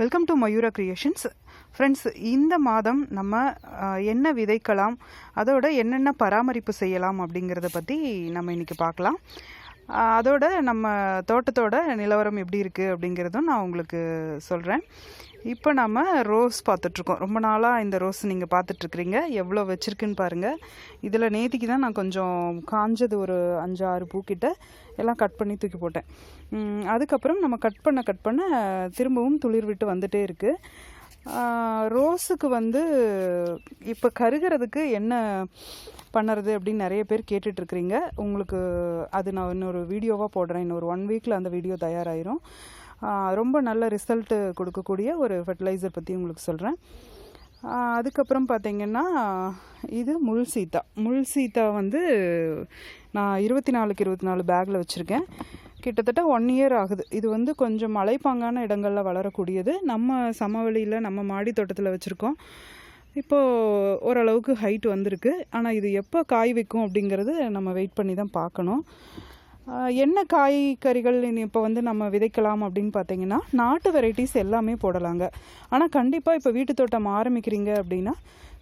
Welcome to Mayura creations friends இந்த மாதம் நம்ம என்ன விதைக்கலாம் அதோட என்னென்ன பராமரிப்பு செய்யலாம் அப்படிங்கிறத பற்றி நம்ம இன்றைக்கி பார்க்கலாம். அதோட நம்ம தோட்டத்தோட நிலவரம் எப்படி இருக்குது அப்படிங்கிறதும் நான் உங்களுக்கு சொல்கிறேன் இப்போ நம்ம ரோஸ் பார்த்துட்ருக்கோம். ரொம்ப நாளாக இந்த ரோஸ் நீங்கள் பார்த்துட்ருக்குறீங்க. எவ்வளோ வச்சுருக்குன்னு பாருங்கள் இதில் நேத்திக்கு தான் நான் கொஞ்சம் காஞ்சது ஒரு அஞ்சு ஆறு பூக்கிட்ட எல்லாம் கட் பண்ணி தூக்கி போட்டேன். அதுக்கப்புறம் நம்ம கட் பண்ண கட் பண்ண திரும்பவும் துளிர் விட்டு வந்துகிட்டே இருக்குது ரோஸுக்கு வந்து இப்போ கருகிறதுக்கு என்ன பண்ணுறது அப்படின்னு நிறைய பேர் கேட்டுட்ருக்குறீங்க. உங்களுக்கு அது நான் இன்னொரு வீடியோவாக போடுறேன். இன்னொரு ஒன் வீக்கில் அந்த வீடியோ தயாராகிரும் ரொம்ப நல்ல ரிசல்ட்டு கொடுக்கக்கூடிய ஒரு ஃபெர்டிலைசர் பற்றி உங்களுக்கு சொல்கிறேன் அதுக்கப்புறம் பார்த்தீங்கன்னா இது முள் சீத்தா. முள் சீத்தா வந்து நான் இருபத்தி நாலுக்கு இருபத்தி நாலு பேக்கில் வச்சுருக்கேன். கிட்டத்தட்ட ஒன் இயர் ஆகுது. இது வந்து கொஞ்சம் மலைப்பாங்கான இடங்களில் வளரக்கூடியது. நம்ம சமவெளியில் நம்ம மாடி தோட்டத்தில் வச்சுருக்கோம். இப்போது ஓரளவுக்கு ஹைட் வந்திருக்கு. ஆனால் இது எப்போ காய் வைக்கும் அப்படிங்கிறது நம்ம வெயிட் பண்ணி தான் பார்க்கணும். என்ன காய்கறிகள் இப்போ வந்து நம்ம விதைக்கலாம் அப்படின்னு பார்த்தீங்கன்னா நாட்டு வெரைட்டிஸ் எல்லாமே போடலாங்க. ஆனால் கண்டிப்பாக இப்போ வீட்டு தோட்டம் ஆரம்பிக்கிறீங்க அப்படின்னா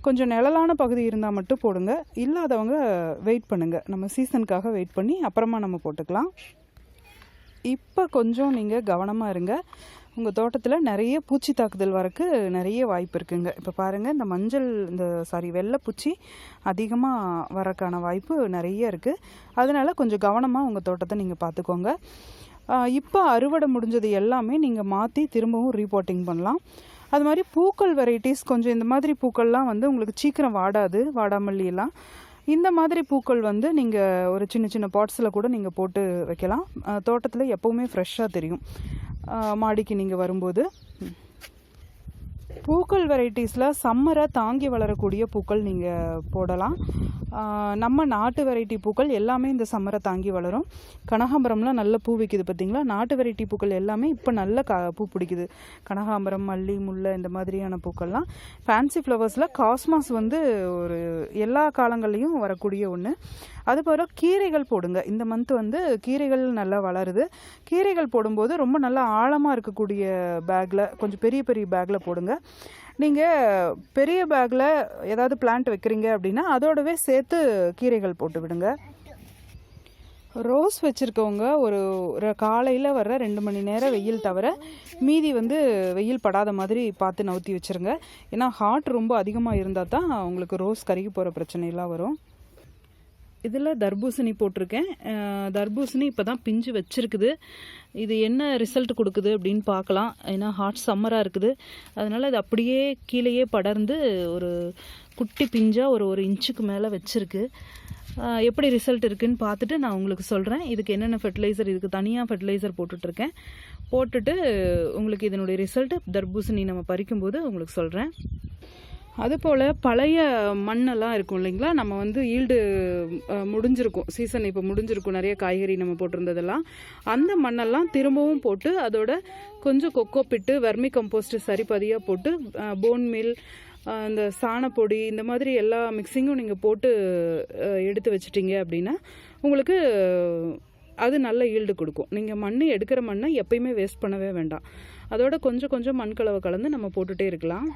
கொஞ்சம் நிழலான பகுதி இருந்தால் மட்டும் போடுங்க. இல்லாதவங்க வெயிட் பண்ணுங்கள் நம்ம சீசனுக்காக வெயிட் பண்ணி அப்புறமா நம்ம போட்டுக்கலாம். இப்போ கொஞ்சம் நீங்கள் கவனமாக இருங்க. உங்கள் தோட்டத்தில் நிறைய பூச்சி தாக்குதல் வரக்கு நிறைய வாய்ப்பு இருக்குங்க. இப்போ பாருங்கள் இந்த மஞ்சள் இந்த சாரி வெள்ளைப்பூச்சி அதிகமாக வரக்கான வாய்ப்பு நிறைய இருக்குது அதனால் கொஞ்சம் கவனமாக உங்கள் தோட்டத்தை நீங்கள் பார்த்துக்கோங்க இப்போ அறுவடை முடிஞ்சது எல்லாமே நீங்கள் மாற்றி திரும்பவும் ரீபோட்டிங் பண்ணலாம். அது மாதிரி பூக்கள் வெரைட்டிஸ் கொஞ்சம் இந்த மாதிரி பூக்கள்லாம் வந்து உங்களுக்கு சீக்கிரம் வாடாது வாடாமல்லியெல்லாம் இந்த மாதிரி பூக்கள் வந்து நீங்கள் ஒரு சின்ன சின்ன பாட்ஸில் கூட நீங்கள் போட்டு வைக்கலாம். தோட்டத்தில் எப்போவுமே ஃப்ரெஷ்ஷாக தெரியும். மாடிக்கு நீங்கள் வரும்போது. பூக்கள் வெரைட்டிஸில் சம்மரை தாங்கி வளரக்கூடிய பூக்கள் நீங்கள் போடலாம். நம்ம நாட்டு வெரைட்டி பூக்கள் எல்லாமே இந்த சம்மரை தாங்கி வளரும். கனகாம்பரம்லாம் நல்ல பூ வைக்குது பார்த்தீங்களா நாட்டு வெரைட்டி பூக்கள் எல்லாமே இப்போ நல்ல க பூ பிடிக்குது. கனகாம்பரம் மல்லி முல்லை இந்த மாதிரியான பூக்கள்லாம். ஃபேன்சி ஃப்ளவர்ஸில் காஸ்மாஸ் வந்து ஒரு எல்லா காலங்கள்லேயும் வரக்கூடிய ஒன்று அதுபோல் கீரைகள் போடுங்க. இந்த மந்த் வந்து கீரைகள் நல்லா வளருது. கீரைகள் போடும்போது ரொம்ப நல்லா ஆழமாக இருக்கக்கூடிய பேக்கில் கொஞ்சம் பெரிய பெரிய பேக்கில் போடுங்க. நீங்கள் பெரிய பேக்கில் ஏதாவது பிளான்ட் வைக்கிறீங்க அப்படின்னா அதோடவே சேர்த்து கீரைகள் போட்டு விடுங்க. ரோஸ் வச்சுருக்கவங்க ஒரு காலையில் வர்ற ரெண்டு மணி நேரம் வெயில் தவிர மீதி வந்து வெயில் படாத மாதிரி பார்த்து நவுத்தி வச்சுருங்க. ஏன்னா ஹாட் ரொம்ப அதிகமாக இருந்தால் தான் உங்களுக்கு ரோஸ் கருகி போகிற பிரச்சனையெல்லாம் வரும். இதில் தர்பூசணி போட்டிருக்கேன். தர்பூசணி இப்போ தான் பிஞ்சு வச்சுருக்குது. இது என்ன ரிசல்ட் கொடுக்குது அப்படின்னு பார்க்கலாம். ஏன்னா ஹாட் சம்மராக இருக்குது. அதனால் அது அப்படியே கீழேயே படர்ந்து ஒரு குட்டி பிஞ்சாக ஒரு ஒரு இன்ச்சுக்கு மேலே வச்சுருக்கு. எப்படி ரிசல்ட் இருக்குதுன்னு பார்த்துட்டு நான் உங்களுக்கு சொல்கிறேன் இதுக்கு என்னென்ன ஃபெர்டிலைசர் இதுக்கு தனியாக ஃபெர்டிலைசர் போட்டுட்ருக்கேன். போட்டுட்டு உங்களுக்கு இதனுடைய ரிசல்ட்டு தர்பூசணி நம்ம பறிக்கும்போது உங்களுக்கு சொல்கிறேன் அதுபோல் பழைய மண்ணெல்லாம் இருக்கும் இல்லைங்களா? நம்ம வந்து ஈல்டு முடிஞ்சிருக்கும். சீசன் இப்போ முடிஞ்சிருக்கும். நிறைய காய்கறி நம்ம போட்டிருந்ததெல்லாம். அந்த மண்ணெல்லாம் திரும்பவும் போட்டு அதோட கொஞ்சம் கொக்கோ பிட்டு வெர்மி கம்போஸ்ட் சரிபதியாக போட்டு போன் மில் இந்த சாணப்பொடி இந்த மாதிரி எல்லா மிக்சிங்கும் நீங்கள் போட்டு எடுத்து வச்சிட்டிங்க அப்படின்னா உங்களுக்கு அது நல்ல ஈல்டு கொடுக்கும். நீங்கள் மண் எடுக்கிற மண்ணை எப்பயுமே வேஸ்ட் பண்ணவே வேண்டாம். அதோட கொஞ்சம் கொஞ்சம் மண் கலவை கலந்து நம்ம போட்டுகிட்டே இருக்கலாம்.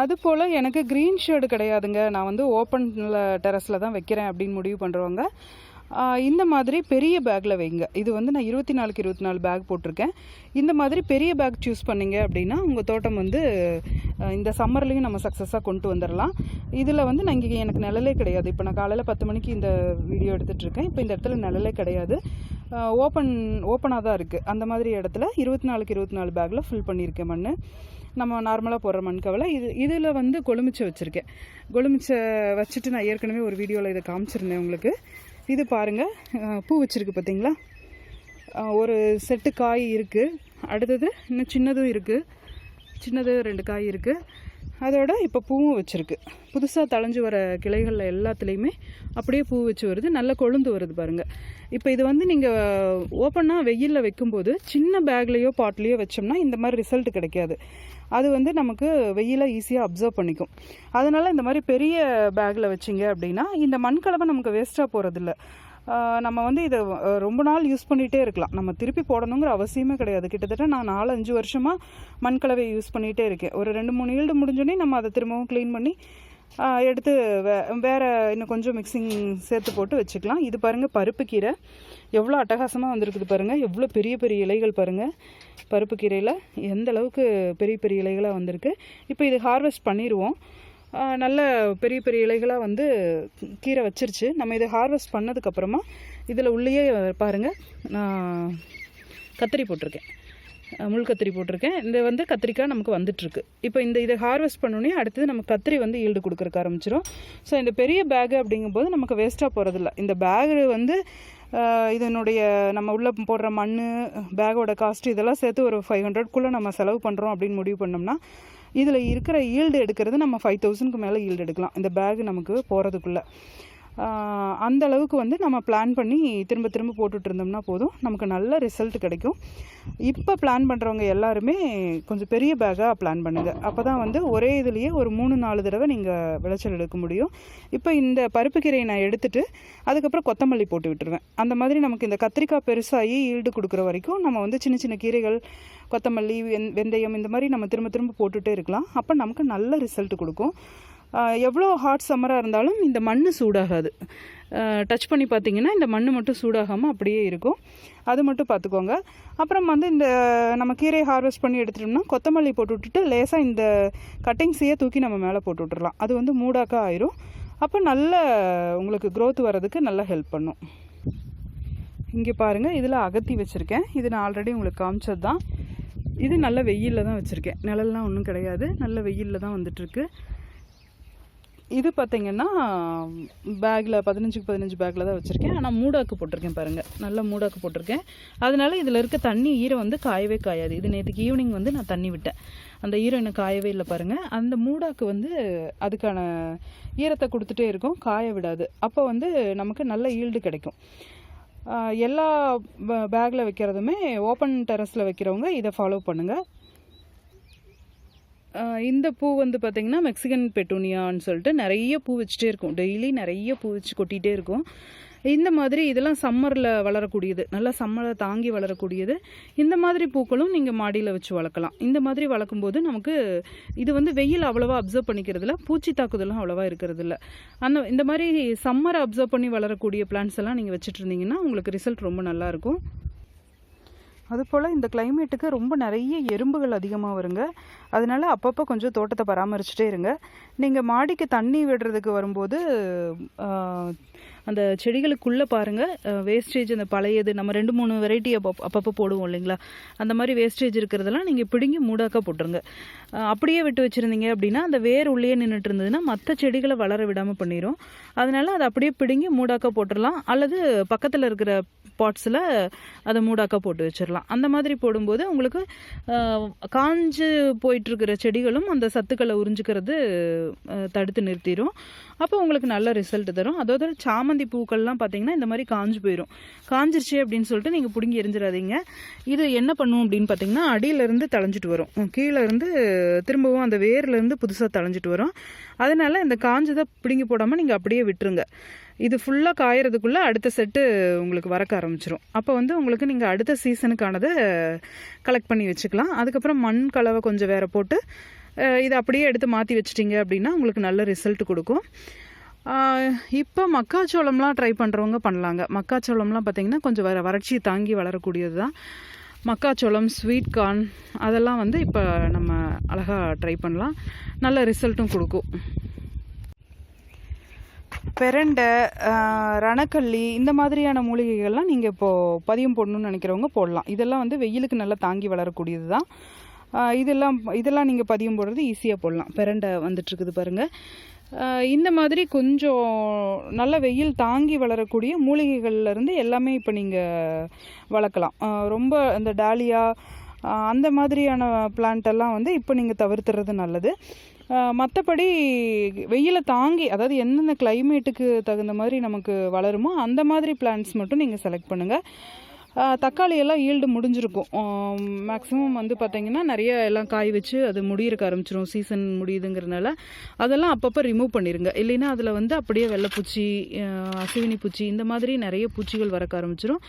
அதுபோல் எனக்கு க்ரீன் ஷேடு கிடையாதுங்க. நான் வந்து ஓப்பனில் டெரஸில் தான் வைக்கிறேன் அப்படின்னு முடிவு பண்ணுறவங்க இந்த மாதிரி பெரிய பேக்கில் வைங்க. இது வந்து நான் இருபத்தி நாலுக்கு இருபத்தி நாலு பேக் போட்டிருக்கேன். இந்த மாதிரி பெரிய பேக் சூஸ் பண்ணீங்க அப்படின்னா உங்கள் தோட்டம் வந்து இந்த சம்மர்லேயும் நம்ம சக்ஸஸாக கொண்டு வந்துடலாம் இதில் வந்து நான் இங்கே எனக்கு நிழலே கிடையாது. இப்போ நான் காலையில் பத்து மணிக்கு இந்த வீடியோ எடுத்துகிட்ருக்கேன் இப்போ இந்த இடத்துல நிழலே கிடையாது. ஓப்பன் ஓப்பனாக தான் இருக்குது அந்த மாதிரி இடத்துல இருபத்தி நாலுக்கு இருபத்தி நாலு பேக்கில் ஃபில் பண்ணியிருக்கேன் மண் நம்ம நார்மலாக போடுற மண்கவலை. இது இதில் வந்து கொழுமிச்சை வச்சுருக்கேன். கொழுமிச்சை வச்சுட்டு நான் ஏற்கனவே ஒரு வீடியோவில் இதை காமிச்சிருந்தேன் உங்களுக்கு. இது பாருங்கள் பூ வச்சுருக்கு பார்த்தீங்களா ஒரு செட்டு காய் இருக்குது அடுத்தது இன்னும் சின்னதும் இருக்குது சின்னது ரெண்டு காய் இருக்குது அதோட இப்போ பூவும் வச்சுருக்கு. புதுசாக தளைஞ்சு வர கிளைகளில் எல்லாத்துலேயுமே அப்படியே பூ வச்சு வருது. நல்ல கொழுந்து வருது பாருங்கள் இப்போ இது வந்து நீங்கள் ஓப்பனாக வெயிலில் வைக்கும்போது சின்ன பேக்லேயோ பாட்லேயோ வச்சோம்னா இந்த மாதிரி ரிசல்ட் கிடைக்காது. அது வந்து நமக்கு வெயிலை ஈஸியாக அப்சர்வ் பண்ணிக்கும். அதனால் இந்த மாதிரி பெரிய பேக்கில் வச்சிங்க அப்படின்னா இந்த மண்கலவை நமக்கு வேஸ்ட்டாக போகிறதில்ல நம்ம வந்து இதை ரொம்ப நாள் யூஸ் பண்ணிகிட்டே இருக்கலாம். நம்ம திருப்பி போடணுங்கிற அவசியமே கிடையாது. கிட்டத்தட்ட நான் நாலு அஞ்சு வருஷமாக மண்கலவை யூஸ் பண்ணிகிட்டே இருக்கேன். ஒரு ரெண்டு மூணு ஈல்டு முடிஞ்சோடனே நம்ம அதை திரும்பவும் க்ளீன் பண்ணி எடுத்து வே வேறு இன்னும் கொஞ்சம் மிக்சிங் சேர்த்து போட்டு வச்சுக்கலாம். இது பாருங்கள் பருப்பு கீரை. எவ்வளோ அட்டகாசமாக வந்திருக்குது பாருங்கள் எவ்வளோ பெரிய பெரிய இலைகள் பாருங்கள் பருப்பு கீரையில் எந்த அளவுக்கு பெரிய பெரிய இலைகளாக வந்திருக்கு. இப்போ இது ஹார்வெஸ்ட் பண்ணிடுவோம் நல்ல பெரிய பெரிய இலைகளாக வந்து கீரை வச்சிருச்சு. நம்ம இதை ஹார்வெஸ்ட் பண்ணதுக்கப்புறமா இதில் உள்ளேயே பாருங்கள் நான் கத்திரி போட்டிருக்கேன். முள் கத்திரி போட்டிருக்கேன். இந்த வந்து கத்திரிக்காய் நமக்கு வந்துட்டுருக்கு. இப்போ இந்த இதை ஹார்வெஸ்ட் பண்ணோன்னே அடுத்தது நம்ம கத்திரி வந்து ஈல்டு கொடுக்குறக்கு ஆரம்பிச்சிடும் ஸோ இந்த பெரிய பேகு அப்படிங்கும்போது நமக்கு வேஸ்ட்டாக போகிறதில்ல இந்த பேகு வந்து இதனுடைய நம்ம உள்ளே போடுற மண் பேக்கோட காஸ்ட் இதெல்லாம் சேர்த்து ஒரு ஃபைவ் ஹண்ட்ரட்குள்ளே நம்ம செலவு பண்ணுறோம் அப்படின்னு முடிவு பண்ணோம்னா இதில் இருக்கிற ஈல்டு எடுக்கிறது நம்ம ஃபைவ் தௌசண்ட்க்கு மேலே ஈல்டு எடுக்கலாம். இந்த பேக் நமக்கு போகிறதுக்குள்ளே அந்த அளவுக்கு வந்து நம்ம பிளான் பண்ணி திரும்ப திரும்ப போட்டுட்டு இருந்தோம்னா போதும். நமக்கு நல்ல ரிசல்ட் கிடைக்கும். இப்போ பிளான் பண்ணுறவங்க எல்லாருமே கொஞ்சம் பெரிய பேக்காக பிளான் பண்ணுங்கள் அப்போ தான் வந்து ஒரே இதுலேயே ஒரு மூணு நாலு தடவை நீங்கள் விளைச்சல் எடுக்க முடியும். இப்போ இந்த பருப்பு கீரையை நான் எடுத்துட்டு அதுக்கப்புறம் கொத்தமல்லி போட்டு விட்டுருவேன். அந்த மாதிரி நமக்கு இந்த கத்திரிக்காய் பெருசாகி ஈல்டு கொடுக்குற வரைக்கும் நம்ம வந்து சின்ன சின்ன கீரைகள் கொத்தமல்லி வெந் வெந்தயம் இந்த மாதிரி நம்ம திரும்ப திரும்ப போட்டுகிட்டே இருக்கலாம். அப்போ நமக்கு நல்ல ரிசல்ட் கொடுக்கும். எவ்வளோ ஹாட் சம்மராக இருந்தாலும் இந்த மண் சூடாகாது. டச் பண்ணி பார்த்தீங்கன்னா இந்த மண் மட்டும் சூடாகாமல் அப்படியே இருக்கும். அது மட்டும் பார்த்துக்கோங்க. அப்புறம் வந்து இந்த நம்ம கீரையை ஹார்வெஸ்ட் பண்ணி எடுத்துட்டோம்னா கொத்தமல்லி போட்டு விட்டுட்டு லேசாக இந்த கட்டிங்ஸையே தூக்கி நம்ம மேலே போட்டு விட்டுறலாம். அது வந்து மூடாக்கா ஆயிரும். அப்போ நல்ல உங்களுக்கு க்ரோத் வர்றதுக்கு நல்லா ஹெல்ப் பண்ணும். இங்கே பாருங்கள் இதில் அகத்தி வச்சுருக்கேன். இது நான் ஆல்ரெடி உங்களுக்கு காமிச்சது தான் இது நல்ல வெயிலில் தான் வச்சுருக்கேன். நிழல்லாம் ஒன்றும் கிடையாது. நல்ல வெயிலில் தான் வந்துட்டுருக்கு இது பார்த்தீங்கன்னா பேக்கில் பதினஞ்சுக்கு பதினஞ்சு பேக்கில் தான் வச்சுருக்கேன். ஆனால் மூடாக்கு போட்டிருக்கேன் பாருங்கள் நல்ல மூடாக்கு போட்டிருக்கேன். அதனால இதில் இருக்க தண்ணி ஈரம் வந்து காயவே காயாது. இது நேற்றுக்கு ஈவினிங் வந்து நான் தண்ணி விட்டேன். அந்த ஈரம் இன்னும் காயவே இல்லை பாருங்கள் அந்த மூடாக்கு வந்து அதுக்கான ஈரத்தை கொடுத்துட்டே இருக்கும். காய விடாது. அப்போ வந்து நமக்கு நல்ல ஈல்டு கிடைக்கும். எல்லா பேக்கில் வைக்கிறதுமே ஓப்பன் டெரஸில் வைக்கிறவங்க இதை ஃபாலோ பண்ணுங்கள் இந்த பூ வந்து பார்த்திங்கன்னா மெக்சிகன் பெட்டூனியான்னு சொல்லிட்டு நிறைய பூ வச்சுட்டே இருக்கும். டெய்லி நிறைய பூ வச்சு கொட்டிகிட்டே இருக்கும். இந்த மாதிரி இதெல்லாம் சம்மரில் வளரக்கூடியது. நல்லா சம்மரை தாங்கி வளரக்கூடியது. இந்த மாதிரி பூக்களும் நீங்கள் மாடியில் வச்சு வளர்க்கலாம். இந்த மாதிரி வளர்க்கும்போது நமக்கு இது வந்து வெயில் அவ்வளோவா அப்சர்வ் பண்ணிக்கிறதுல பூச்சி தாக்குதலும் அவ்வளோவா இருக்கிறதில்ல. அந்த இந்த மாதிரி சம்மரை அப்சர்வ் பண்ணி வளரக்கூடிய பிளான்ஸ் எல்லாம் நீங்கள் வச்சுட்டு இருந்தீங்கன்னா உங்களுக்கு ரிசல்ட் ரொம்ப நல்லாயிருக்கும் அதுபோல் இந்த கிளைமேட்டுக்கு ரொம்ப நிறைய எறும்புகள் அதிகமாக வருங்க. அதனால் அப்பப்போ கொஞ்சம் தோட்டத்தை பராமரிச்சுட்டே இருங்க. நீங்கள் மாடிக்கு தண்ணி விடுறதுக்கு வரும்போது அந்த செடிகளுக்குள்ளே பாருங்கள் வேஸ்டேஜ் அந்த பழையது நம்ம ரெண்டு மூணு வெரைட்டி அப்போ அப்பப்போ போடுவோம் இல்லைங்களா? அந்த மாதிரி வேஸ்டேஜ் இருக்கிறதெல்லாம் நீங்கள் பிடுங்கி மூடாக்கா போட்டுருங்க. அப்படியே விட்டு வச்சுருந்தீங்க அப்படின்னா அந்த வேர் உள்ளே நின்றுட்டு இருந்ததுன்னா மற்ற செடிகளை வளர விடாமல் பண்ணிடும் அதனால் அதை அப்படியே பிடுங்கி மூடாக்கா போட்டுடலாம் அல்லது பக்கத்தில் இருக்கிற பாட்ஸில் அதை மூடாக்கா போட்டு வச்சிடலாம் அந்த மாதிரி போடும்போது உங்களுக்கு காஞ்சு போயிட்டுருக்கிற செடிகளும் அந்த சத்துக்களை உறிஞ்சிக்கிறது தடுத்து நிறுத்திடும் அப்போ உங்களுக்கு நல்ல ரிசல்ட் தரும். அதோட சாமந்தி பூக்கள்லாம் பார்த்தீங்கன்னா இந்த மாதிரி காஞ்சு போயிடும் காஞ்சிருச்சு அப்படின்னு சொல்லிட்டு நீங்கள் பிடுங்கி எரிஞ்சிடாதீங்க. இது என்ன பண்ணும் அப்படின்னு பார்த்தீங்கன்னா அடியிலேருந்து தளைஞ்சிட்டு வரும். கீழேருந்து கீழே இருந்து திரும்பவும் அந்த வேர்லேருந்து புதுசாக தளைஞ்சிட்டு வரும். அதனால் இந்த காஞ்சதை பிடுங்கி போடாமல் நீங்கள் அப்படியே விட்டுருங்க. இது ஃபுல்லாக காயறதுக்குள்ளே அடுத்த செட்டு உங்களுக்கு வரக்க ஆரம்பிச்சிடும் அப்போ வந்து உங்களுக்கு நீங்கள் அடுத்த சீசனுக்கானதை கலெக்ட் பண்ணி வச்சுக்கலாம். அதுக்கப்புறம் மண் கலவை கொஞ்சம் வேற போட்டு இதை அப்படியே எடுத்து மாற்றி வச்சிட்டிங்க அப்படின்னா உங்களுக்கு நல்ல ரிசல்ட் கொடுக்கும். இப்போ மக்காச்சோளம்லாம் ட்ரை பண்ணுறவங்க பண்ணலாங்க. மக்காச்சோளம்லாம் பார்த்தீங்கன்னா கொஞ்சம் வர வறட்சி தாங்கி வளரக்கூடியது தான் மக்காச்சோளம் ஸ்வீட் கார்ன் அதெல்லாம் வந்து இப்போ நம்ம அழகாக ட்ரை பண்ணலாம். நல்ல ரிசல்ட்டும் கொடுக்கும். பெரண்டை ரணக்கல்லி இந்த மாதிரியான மூலிகைகள்லாம் நீங்கள் இப்போது பதியம் போடணும்னு நினைக்கிறவங்க போடலாம். இதெல்லாம் வந்து வெயிலுக்கு நல்லா தாங்கி வளரக்கூடியது தான் இதெல்லாம் இதெல்லாம் நீங்கள் பதியம் போடுறது ஈஸியாக போடலாம். பெரண்டை வந்துட்டுருக்குது பாருங்கள் இந்த மாதிரி கொஞ்சம் நல்ல வெயில் தாங்கி வளரக்கூடிய மூலிகைகள்லேருந்து எல்லாமே இப்போ நீங்கள் வளர்க்கலாம். ரொம்ப இந்த டாலியா அந்த மாதிரியான பிளான்ட்டெல்லாம் வந்து இப்போ நீங்கள் தவிர்த்துறது நல்லது. மற்றபடி வெயிலை தாங்கி அதாவது எந்தெந்த கிளைமேட்டுக்கு தகுந்த மாதிரி நமக்கு வளருமோ அந்த மாதிரி பிளான்ட்ஸ் மட்டும் நீங்கள் செலக்ட் பண்ணுங்கள் தக்காளி எல்லாம் ஈல்டு முடிஞ்சிருக்கும். மேக்ஸிமம் வந்து பார்த்திங்கன்னா நிறைய எல்லாம் காய் வச்சு அது முடியிருக்க ஆரம்பிச்சிடும் சீசன் முடியுதுங்கிறனால அதெல்லாம் அப்பப்போ ரிமூவ் பண்ணிடுங்க இல்லைன்னா அதில் வந்து அப்படியே வெள்ளைப்பூச்சி அசுவினி பூச்சி இந்த மாதிரி நிறைய பூச்சிகள் வரக்க ஆரம்பிச்சிடும்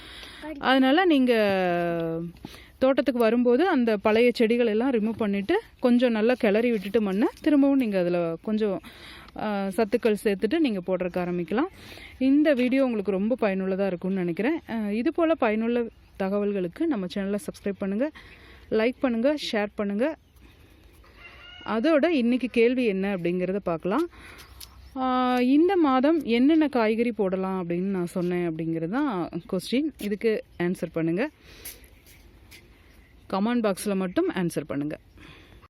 அதனால் நீங்கள் தோட்டத்துக்கு வரும்போது அந்த பழைய செடிகள் எல்லாம் ரிமூவ் பண்ணிவிட்டு கொஞ்சம் நல்லா கிளறி விட்டுட்டு மண்ணை திரும்பவும் நீங்கள் அதில் கொஞ்சம் சத்துக்கள் சேர்த்துட்டு நீங்கள் போடுறதுக்கு ஆரம்பிக்கலாம். இந்த வீடியோ உங்களுக்கு ரொம்ப பயனுள்ளதாக இருக்கும்னு நினைக்கிறேன். இது போல் பயனுள்ள தகவல்களுக்கு நம்ம சேனலை சப்ஸ்கிரைப் பண்ணுங்கள் லைக் பண்ணுங்கள் ஷேர் பண்ணுங்கள் அதோட இன்றைக்கி கேள்வி என்ன அப்படிங்கிறத பார்க்கலாம். இந்த மாதம் என்னென்ன காய்கறி போடலாம் அப்படின்னு நான் சொன்னேன் அப்படிங்கிறது தான் கொஸ்டின் இதுக்கு ஆன்சர் பண்ணுங்கள் கமெண்ட் பாக்ஸில் மட்டும் ஆன்சர் பண்ணுங்கள்